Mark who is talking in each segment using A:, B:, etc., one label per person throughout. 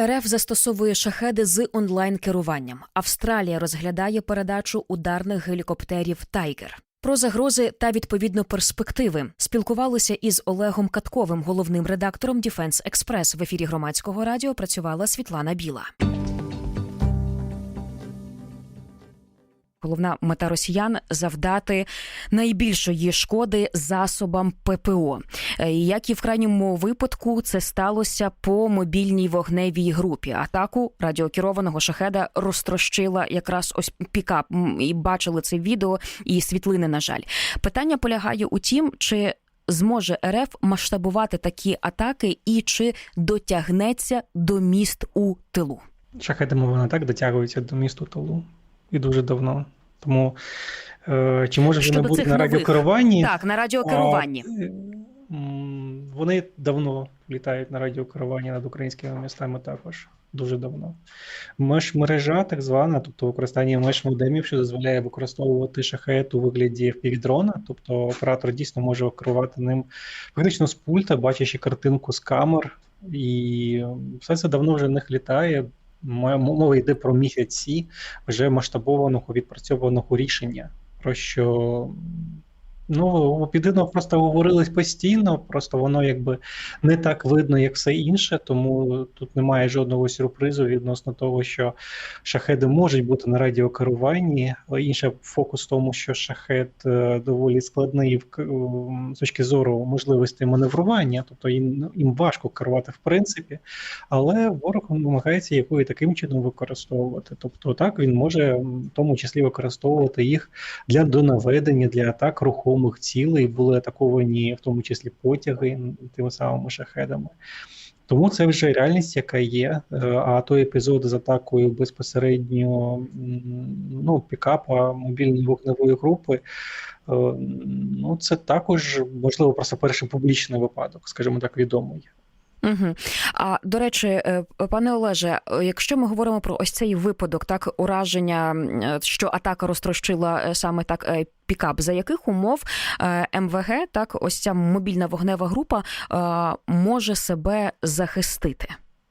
A: РФ застосовує шахеди з онлайн керуванням. Австралія розглядає передачу ударних гелікоптерів Тайгер. Про загрози та відповідно перспективи спілкувалися із Олегом Катковим, головним редактором Діфенс Експрес. В ефірі громадського радіо працювала Світлана Біла. Головна мета росіян завдати найбільшої шкоди засобам ППО. Е, Як і в крайньому випадку, це сталося по мобільній вогневій групі. Атаку радіокерованого шахеда розтрощила якраз ось пікап. І бачили це відео і світлини. На жаль, питання полягає у тім, чи зможе РФ масштабувати такі атаки і чи дотягнеться до міст у тилу.
B: Шахедами вони так дотягуються до місту Толу і дуже давно. Тому е, чи може
A: Щодо
B: вони бути на радіокеруванні?
A: Так, на радіокеруванні.
B: А, Вони давно літають на радіокеруванні над українськими містами також. Дуже давно. Меж-мережа, так звана, тобто використання меж-модемів, що дозволяє використовувати шахет у вигляді впівдрона, тобто оператор дійсно може керувати ним фактично з пульта, бачачи картинку з камер, і все це давно вже в них літає. Мова йде про місяці вже масштабованого відпрацьованого рішення, про що ну, Підино просто говорилось постійно, просто воно якби не так видно, як все інше, тому тут немає жодного сюрпризу відносно того, що шахеди можуть бути на радіокеруванні. Інше фокус в тому, що шахет е, доволі складний з точки зору можливості маневрування, тобто їм, їм важко керувати в принципі, але ворог намагається якою таким чином використовувати. Тобто так він може в тому числі використовувати їх для донаведення, для атак рухомих цілей, були атаковані в тому числі потяги тими самими шахедами. Тому це вже реальність, яка є. Е, А той епізод з атакою безпосередньо ну, пікапа мобільної вогневої групи. е, Ну, це також можливо просто перший публічний випадок, скажімо так, відомий.
A: Угу. А до речі, е, пане Олеже, е, якщо ми говоримо про ось цей випадок, так ураження, е, що атака розтрощила саме так пікап, за яких умов МВГ, так ось ця мобільна вогнева група може себе захистити?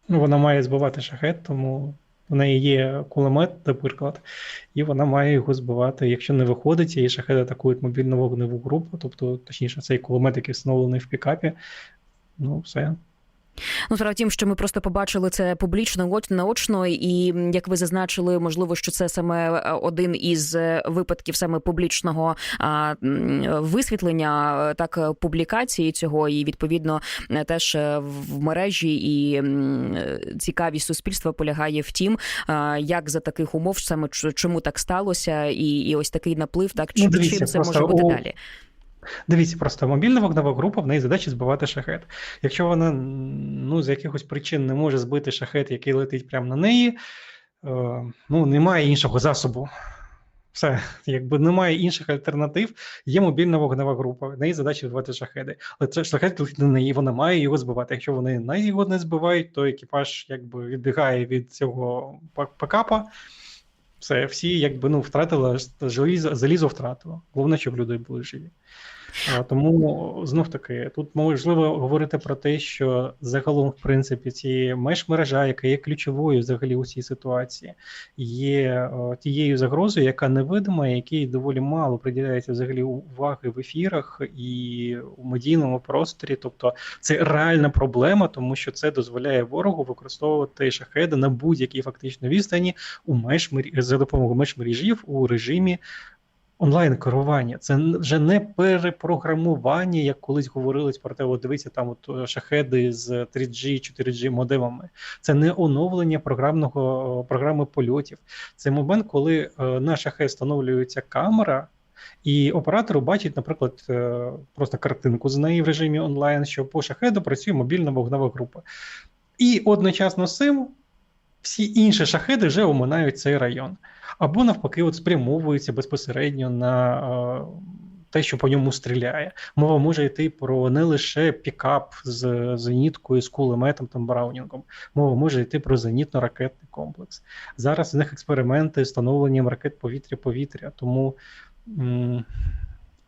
B: Ну, вона має збивати шахет, тому в неї є кулемет, наприклад, і вона має його збивати. Якщо не виходить, і шахет атакують мобільну вогневу групу, тобто, точніше, цей кулемет, який встановлений в пікапі, ну все.
A: Ну, справа в тім, що ми просто побачили це публічно оч- наочно, і як ви зазначили, можливо, що це саме е, один із е, випадків саме публічного а, висвітлення е, так публікації цього, і відповідно теж в мережі і цікавість суспільства полягає в тім, як за таких умов саме чому так сталося, і, і ось такий наплив, так
B: Ну,
A: чим,
B: дивіться,
A: чим це може бути
B: у-
A: далі.
B: Дивіться, просто мобільна вогнева група в неї задача збивати шахет. Якщо вона ну, з якихось причин не може збити шахет, який летить прямо на неї, е, ну, немає іншого засобу. Все, якби немає інших альтернатив, є мобільна вогнева група, в неї задача збивати шахеди. Але це шахет летить на неї, вона має його збивати. Якщо вони на його не збивають, то екіпаж якби відбігає від цього пакапа. Все, всі якби ну втратили залізо, залізо втратило. Головне, щоб люди були живі. Тому знов таки тут можливо говорити про те, що загалом, в принципі, ці меж-мережа, яка є ключовою взагалі у цій ситуації, є тією загрозою, яка невидима, якій доволі мало приділяється взагалі уваги в ефірах і у медійному просторі. Тобто це реальна проблема, тому що це дозволяє ворогу використовувати шахеди на будь-якій фактично відстані у меж за допомогою межмережів у режимі онлайн керування. Це вже не перепрограмування, як колись говорилось про те, от дивіться, там от е, шахеди з 3G, 4G модемами. Це не оновлення програмного е, програми польотів. Це момент, коли е, на шахет встановлюється камера. І оператор бачить, наприклад, просто картинку з неї в режимі онлайн, що по шахеду працює мобільна вогнева група. І одночасно з цим всі інші шахеди вже оминають цей район. Або навпаки, от спрямовуються безпосередньо на е, те, що по ньому стріляє. Мова може йти про не лише пікап з зеніткою, з кулеметом там Браунінгом. Мова може йти про зенітно-ракетний комплекс. Зараз в них експерименти з встановленням ракет повітря-повітря. Тому м,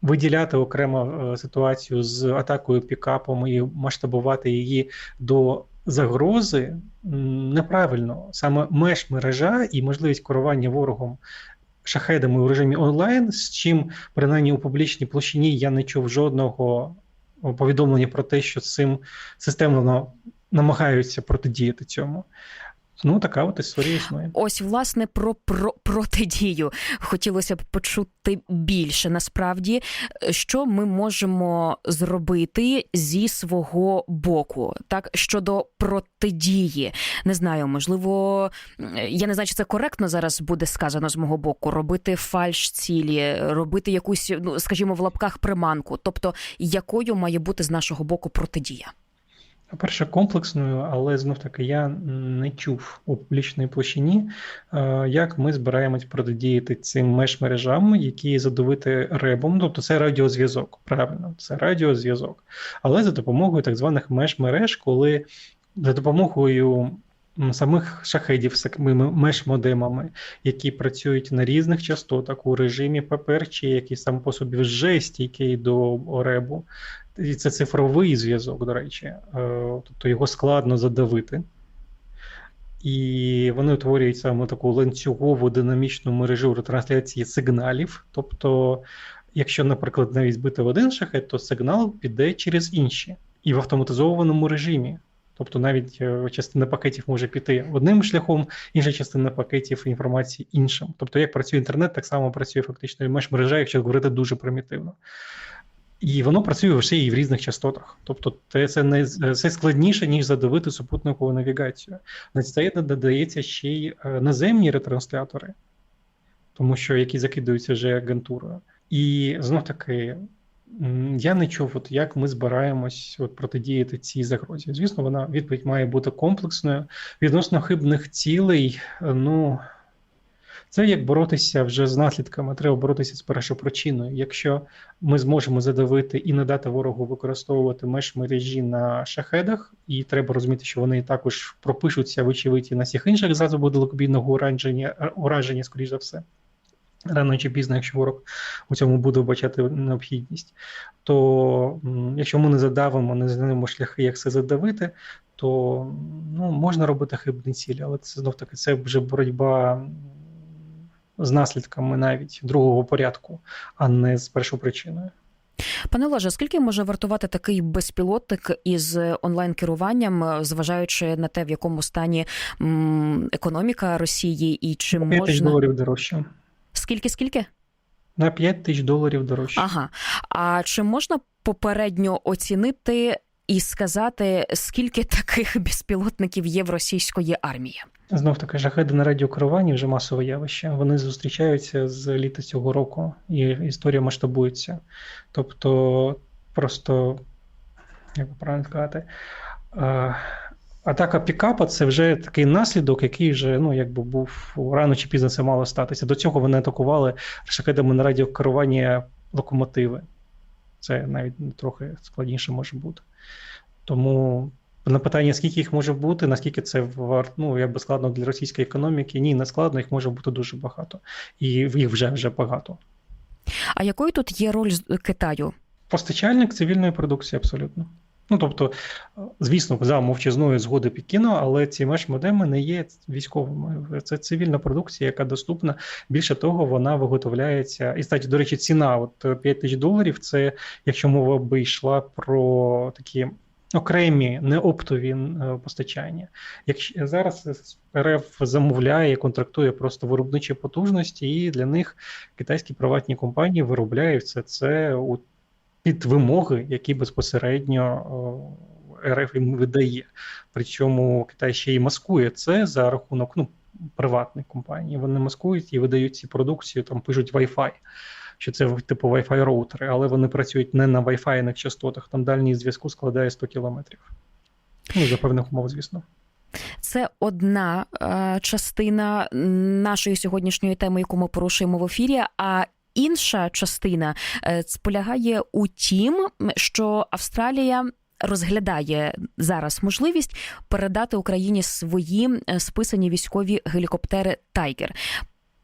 B: виділяти окремо е, ситуацію з атакою пікапом і масштабувати її до загрози неправильно. Саме меж мережа і можливість керування ворогом шахедами у режимі онлайн, з чим принаймні у публічній площині я не чув жодного повідомлення про те, що цим системно намагаються протидіяти цьому. Ну, така от історія існує.
A: Ось власне про, про протидію хотілося б почути більше. Насправді, що ми можемо зробити зі свого боку, так щодо протидії, не знаю, можливо, я не знаю, чи це коректно зараз буде сказано з мого боку. Робити фальш цілі, робити якусь, ну скажімо, в лапках приманку. Тобто, якою має бути з нашого боку протидія?
B: По-перше, комплексною, але знов таки я не чув у публічній площині, е, як ми збираємось протидіяти цим меж-мережам, які задовити ребом. Тобто це радіозв'язок, правильно, це радіозв'язок. Але за допомогою так званих меж-мереж, коли за допомогою самих шахедів з меж-модемами, які працюють на різних частотах у режимі ППР, який сам по собі вже стійкий до ребу. І це цифровий зв'язок, до речі, е, тобто його складно задавити. І вони утворюють саме таку ланцюгову динамічну мережу ретрансляції сигналів. Тобто, якщо, наприклад, навіть збити в один шахет, то сигнал піде через інші і в автоматизованому режимі. Тобто навіть е, частина пакетів може піти одним шляхом, інша частина пакетів інформації іншим. Тобто, як працює інтернет, так само працює фактично і меж-мережа, якщо говорити дуже примітивно. І воно працює ще і в різних частотах. Тобто, це не це складніше, ніж задавити супутникову навігацію. На це додається ще й наземні ретранслятори, тому що які закидуються вже агентурою. І знов таки. Я не чув, от як ми збираємось от протидіяти цій загрозі. Звісно, вона відповідь має бути комплексною. Відносно хибних цілей, ну це як боротися вже з наслідками. Треба боротися з першопричиною. Якщо ми зможемо задавити і не дати ворогу використовувати меж мережі на шахедах, і треба розуміти, що вони також пропишуться вочевидь на всіх інших засобах далекобійного ураження, ураження, скоріш за все. Рано чи пізно, якщо ворог у цьому буде вбачати необхідність, то якщо ми не задавимо, не знайдемо шляхи, як це задавити, то ну, можна робити хибні цілі, але це знов таки це вже боротьба з наслідками навіть другого порядку, а не з першопричиною.
A: Пане Олеже, скільки може вартувати такий безпілотник із онлайн-керуванням, зважаючи на те, в якому стані економіка Росії, і чи
B: 5
A: можна
B: доларів дорожче.
A: Скільки скільки?
B: На 5 тисяч доларів дорожче.
A: Ага. А чи можна попередньо оцінити і сказати, скільки таких безпілотників є в російської армії?
B: Знов таки, шахеди на радіокеруванні вже масове явище. Вони зустрічаються з літа цього року, і історія масштабується. Тобто, просто, як би правильно сказати, атака пікапа це вже такий наслідок, який вже ну, якби був рано чи пізно це мало статися. До цього вони атакували шахедами на радіокеруванні локомотиви. Це навіть трохи складніше може бути. Тому на питання, скільки їх може бути, наскільки це ну, якби складно для російської економіки, ні, не складно, їх може бути дуже багато. І їх вже вже багато.
A: А якою тут є роль Китаю?
B: Постачальник цивільної продукції абсолютно. Ну, тобто, звісно, за мовчазною згоди Пекіну, але ці меж-модеми не є військовими. Це цивільна продукція, яка доступна. Більше того, вона виготовляється. І статі, до речі, ціна от 5 тисяч доларів. Це якщо мова би йшла про такі окремі неоптові е, постачання. Якщо зараз РФ замовляє, контрактує просто виробничі потужності, і для них китайські приватні компанії виробляють все це у під вимоги, які безпосередньо РФ їм видає. Причому Китай ще й маскує це за рахунок ну, приватних компаній. Вони маскують і видають ці продукцію, там пишуть Wi-Fi що це типу Wi-Fi роутери, але вони працюють не на Wi-Fi частотах. Там дальній зв'язку складає 100 кілометрів. Ну, за певних умов, звісно.
A: Це одна е, частина нашої сьогоднішньої теми, яку ми порушуємо в ефірі. А інша частина е, полягає у тім, що Австралія. Розглядає зараз можливість передати Україні свої е, списані військові гелікоптери Тайгер.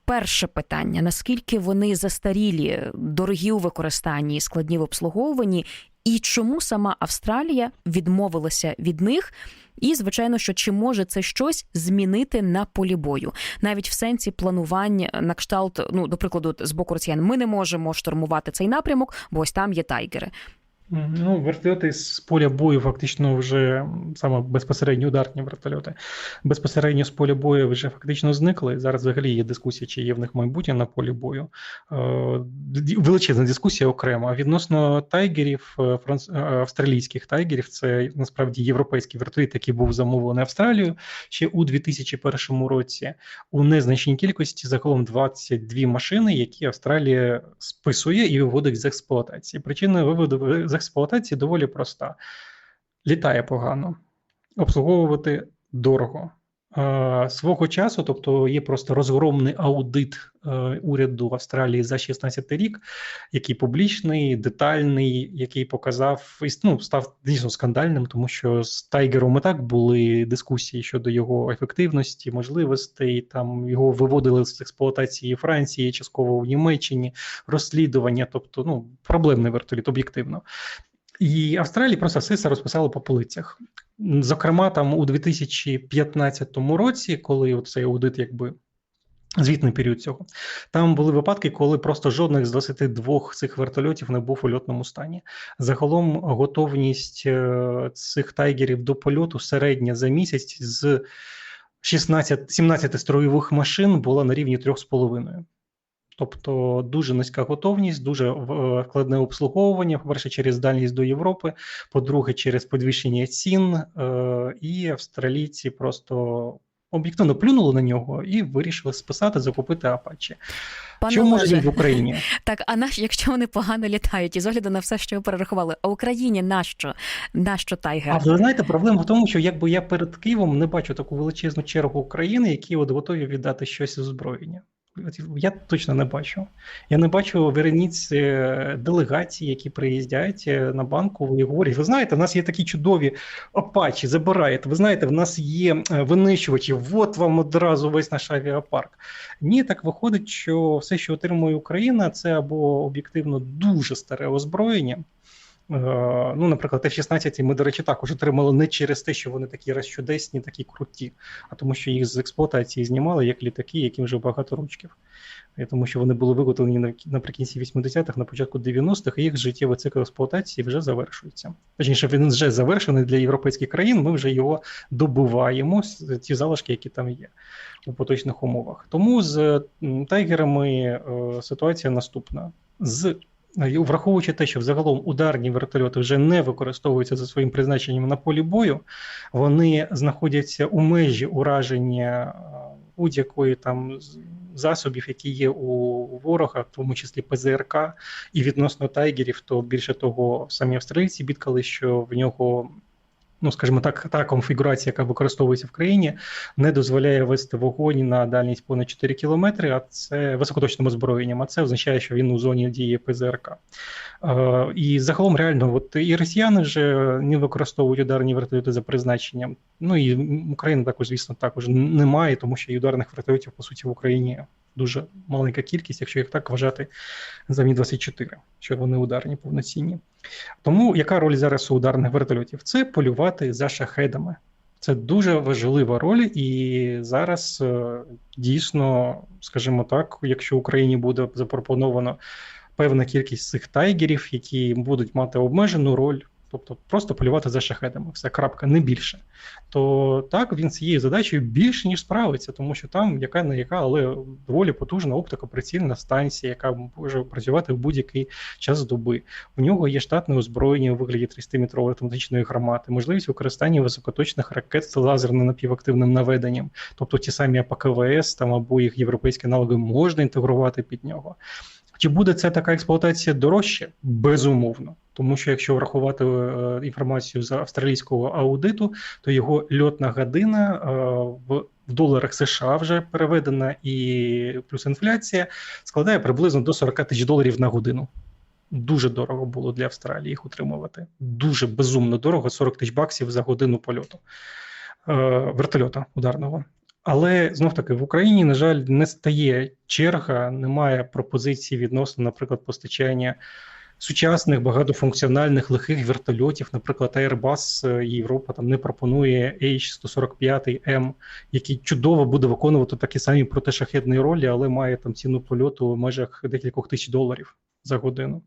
A: Перше питання: наскільки вони застарілі, дорогі у використанні, складні в обслуговуванні, і чому сама Австралія відмовилася від них? І звичайно, що чи може це щось змінити на полі бою, навіть в сенсі планування на кшталт, ну до прикладу, з боку росіян, ми не можемо штурмувати цей напрямок, бо ось там є тайгери.
B: Ну, вертольоти з поля бою фактично вже саме безпосередньо ударні вертольоти. Безпосередньо з поля бою вже фактично зникли. Зараз взагалі є дискусія, чи є в них майбутнє на полі бою. Е, величезна дискусія окремо. А відносно тайгерів, е, франц... австралійських тайгерів, це насправді європейський вертоліт, який був замовлений Австралією ще у 2001 році. У незначній кількості загалом 22 машини, які Австралія списує і виводить з експлуатації. Причина виводу з експлуатації доволі проста: літає погано, обслуговувати дорого. Свого часу, тобто є просто розгромний аудит е, уряду Австралії за 16 рік, який публічний, детальний, який показав ну, став дійсно скандальним, тому що з Тайгером і так були дискусії щодо його ефективності, можливостей. Там його виводили з експлуатації Франції, частково в Німеччині, розслідування, тобто ну проблемний вертоліт об'єктивно. І Австралії просто все це розписали по полицях. Зокрема, там у 2015 році, коли цей аудит, якби звітний період цього, там були випадки, коли просто жодних з 22 цих вертольотів не був у льотному стані. Загалом готовність е, цих тайгерів до польоту середня за місяць з 16, 17 строєвих машин була на рівні 3,5. Тобто дуже низька готовність, дуже складне обслуговування. По перше, через дальність до Європи, по-друге, через підвищення цін, е, і австралійці просто об'єктивно плюнули на нього і вирішили списати, закупити Апачі.
A: Пане
B: Чому може в Україні?
A: Так, а наш, якщо вони погано літають, і з огляду на все, що ви перерахували, а Україні нащо? Нащо тайгер?
B: А ви знаєте, проблема в тому, що якби я перед Києвом не бачу таку величезну чергу України, які от готові віддати щось озброєння. Я точно не бачу. Я не бачу вереніць е, делегацій, які приїздять е, на банку і говорять: ви знаєте, в нас є такі чудові апачі, забираєте. Ви знаєте, в нас є е, винищувачі, от вам одразу весь наш авіапарк. Ні, так виходить, що все, що отримує Україна, це або об'єктивно дуже старе озброєння. Ну, наприклад, F-16 ми, до речі, також отримали не через те, що вони такі розчудесні, такі круті, а тому, що їх з експлуатації знімали як літаки, яким вже багато ручків. Тому що вони були виготовлені наприкінці 80-х, на початку 90-х, і їх життєвий цикл експлуатації вже завершується. Точніше, він вже завершений для європейських країн. Ми вже його добуваємо, ті залишки, які там є у поточних умовах. Тому з тайгерами е, ситуація наступна. З Враховуючи те, що взагалом ударні вертольоти вже не використовуються за своїм призначенням на полі бою, вони знаходяться у межі ураження будь-якої там засобів, які є у ворога, в тому числі ПЗРК, і відносно тайгерів, то більше того, самі австралійці бідкали, що в нього ну скажімо так, та конфігурація, яка використовується в країні, не дозволяє вести вогонь на дальність понад 4 кілометри, а це високоточним озброєнням. А це означає, що він у зоні дії ПЗРК. Е, і загалом реально, от і росіяни вже не використовують ударні вертольоти за призначенням. Ну і Україна також, звісно, також немає, тому що і ударних вертольотів по суті в Україні дуже маленька кількість, якщо їх так вважати за Мі 24 що вони ударні повноцінні. Тому яка роль зараз у ударних вертольотів? Це полювати за шахедами. Це дуже важлива роль, і зараз е, дійсно, скажімо так, якщо Україні буде запропоновано певна кількість цих тайгерів, які будуть мати обмежену роль тобто просто полювати за шахедами, все крапка, не більше. То так він цією задачею більше ніж справиться, тому що там яка не яка, але доволі потужна оптико-прицільна станція, яка може працювати в будь-який час доби. У нього є штатне озброєння у вигляді 300-метрової автоматичної гармати, можливість використання високоточних ракет з лазерно-напівактивним наведенням, тобто ті самі АПКВС там або їх європейські аналоги можна інтегрувати під нього. Чи буде це така експлуатація дорожче? Безумовно. Тому що якщо врахувати е, інформацію з австралійського аудиту, то його льотна година е, в в доларах США вже переведена, і плюс інфляція складає приблизно до 40 тисяч доларів на годину. Дуже дорого було для Австралії їх утримувати. Дуже безумно дорого 40 тисяч баксів за годину польоту е, вертольота ударного. Але знов таки в Україні, на жаль, не стає черга, немає пропозиції відносно, наприклад, постачання сучасних багатофункціональних легких вертольотів. Наприклад, Airbus е, Європа там не пропонує H145M, який чудово буде виконувати такі самі протишахедні ролі, але має там ціну польоту в межах декількох тисяч доларів за годину.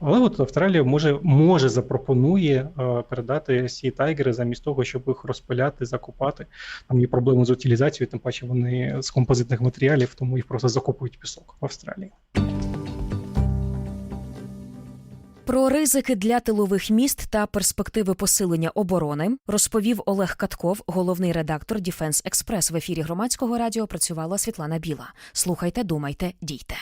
B: Але от Австралія може, може запропонує е, передати ці тайгери замість того, щоб їх розпиляти, закопати. Там є проблеми з утилізацією, тим паче вони з композитних матеріалів, тому їх просто закопують пісок в Австралії.
A: Про ризики для тилових міст та перспективи посилення оборони розповів Олег Катков, головний редактор Діфенс Експрес. В ефірі громадського радіо працювала Світлана Біла. Слухайте, думайте, дійте.